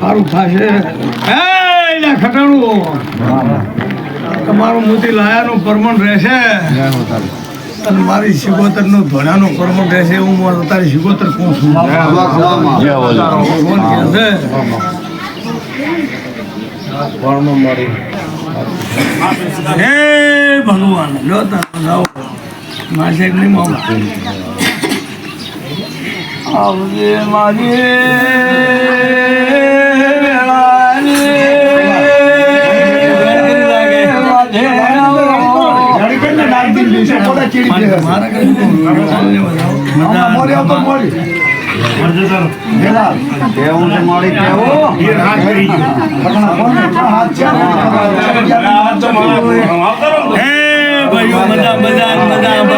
સારું થશે. ખટાણું તમારું મોતી લાયાનું પરમણ રહેશે. અને મારી શિગોતરનું ધોળાનું પરમણ રહેશે હું મારું તારી શિગોતર કહું છું. ભગવાન કહે છે હે ભગવાન લો તમે જાઓ માસે નહીં મામા આવજે મારી મજા મજા મજા.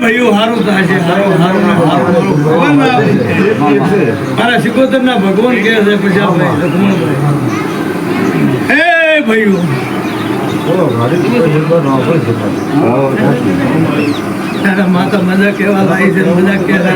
ભાઈઓ હારું થશે. ભગવાન ના છે મારા સિકોતર ના ભગવાન કહે છે પછી આ ભાઈ. ભાઈઓ. તારા માતા મજા કેવા લાવી છે મજા કેવા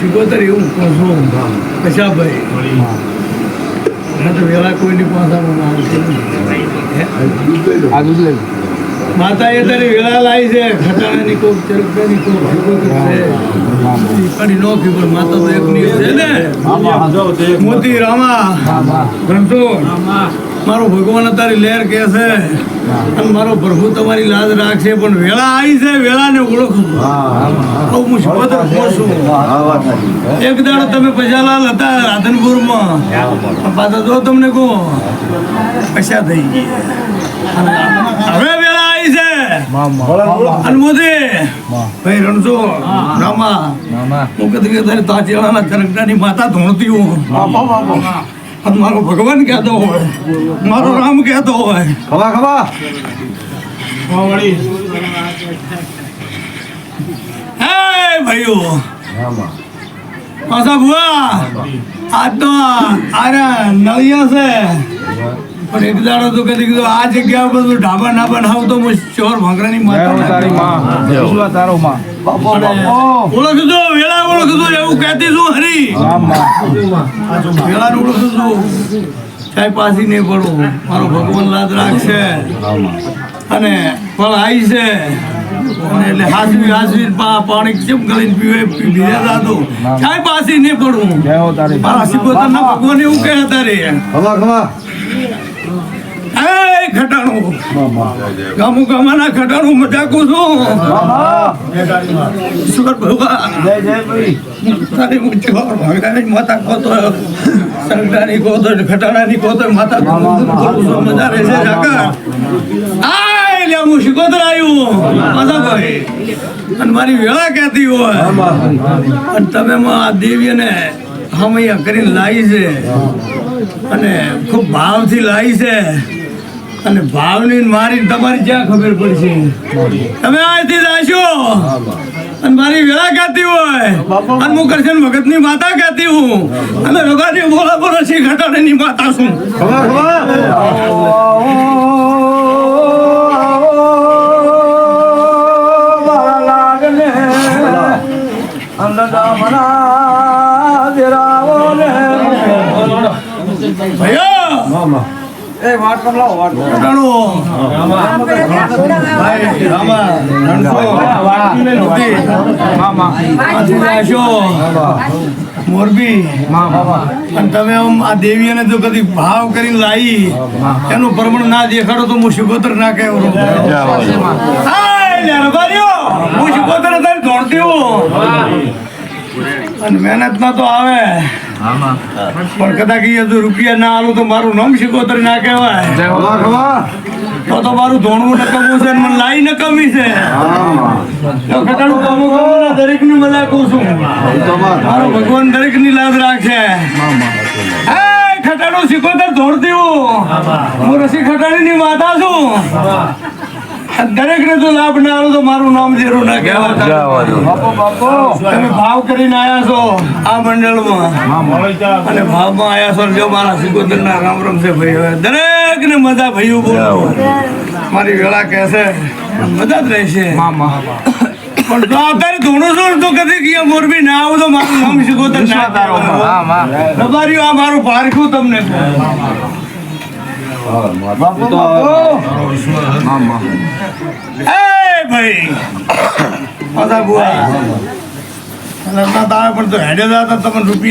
સિકોતર એવું કહું છું. કશા ભાઈ. મને તો વેળા કોઈની પાસામાં આવતી નથી. માતા એ તારી વેળા લાવી છે ખટાણાની કોક ચરકડાની કોક પણ નો ખબર માતા તો એકની છે ને. મોતી રામા રણછોડ મારો ભગવાન તારી લહેર કે છે અને મારો પ્રભુ તમારી લાજ રાખશે પણ વેળા આવી છે વેળાને ઓળખું. આવું હું છું. એક દાડો તમે પૈસાલાલ હતા રાધનપુરમાં. પાછા જો તમને કહો પૈસા થઈ ગયા. હવે વેળા આવી છે. અને મોદી ભાઈ રણછોડ રામા હું કદી કે તારી તાચેવાના ચરકડાની માતા ધોણતી હું. મારો ભગવાન કહેતો હોય મારો રામ કહેતો હોય. ખવા ખવા હે ભાઈઓ. પાછા ભુવા. આજ તો આરે નળિયા છે. પણ એક દાડો તો કદી કીધું આ જગ્યા ઉપર તું ઢાબા ના બનાવ તો હું ચોર ભાંગરાની માતા તારો માં. ઓળખજો વેળા ઓળખજો એવું કહેતી છું હરી? વેળા ઓળખું છું ચાય પાછી નહીં પડું મારો ભગવાન લાદ રાખશે. અને ફળ આવી છે. અને એટલે હાસવી હાસવી પા- પાણી કેમ ગળીને પીવે પી- પીધા જાતો પાછી નહીં પડું મારા સિકોતરના ભગવાન એવું કહે તારે. ખવા ખવા એ ખટાણું ગામું ગામાના ખટાણું મજાકું છું. ઈશ્વર ભગવાન? તારી ઊંચી વાર ભાગડાની માતા કોતો સરકારની કોતો ખટાણાની કોતો માતા કોતો મજા રહેશે જાકર આય લે હું શિકોતર આવ્યું માતા ભાઈ. અને મારી વેળા કહેતી હોય. અને તમે માં આ દેવીને હમૈયા કરીને લાવી છે. અને ખૂબ ભાવથી લાવી છે. અને ભાવની મારી તમારી ક્યાં ખબર પડશે? તમે અહીંથી જાશો અને મારી વેળા કહેતી હોય. અને હું કરશન ભગતની માતા કહેતી હું. અને રઘાની બોલા બોલા શ્રી ઘટાડે ની માતા છું. ભૈયા! એ મોરબી અને તમે આમ આ દેવી અને જો કદી ભાવ કરીને લાવી એનું પ્રમાણ ના દેખાડો તો હું શુભોતર ના કહેવો. હું શુભોતરમાં હું. અને મહેનતમાં તો આવે. પણ કદાચ એ રૂપિયા ના આલો તો મારું નામ શિકોતર ના કહેવાય. તો તો મારું ધોણવું નકમું છે મને લાઈ નકમી છે. જો ખટાણું કામું કામું ના મજા કહું છું. મારો ભગવાન દરેકની લાજ રાખશે એ ખટાણું સિકોતર ધોળતી હું. હું રસી ખટાણીની માતા છું. દરેકને તો લાભ ના આવે તો મારું નામ જીરું ના કહેવાય તમે ભાવ કરીને આયા છો આ મંડળમાં. અને ભાવમાં આવ્યા છો જો મારા સિકોતર ના રામ રામ છે ભાઈ હવે દરેક ને મજા ભાઈઓ બોલો. મારી વેળા કહેશે મજા જ રહેશે. પણ અત્યારે ધોણું છું તો કદી કે મોરબી ના આવું તો મારું નામ સિકોતર ના કહેવાય. આ મારું પારખું તમને. ભાઈ! પણ તો હેડે તમને રૂપિયા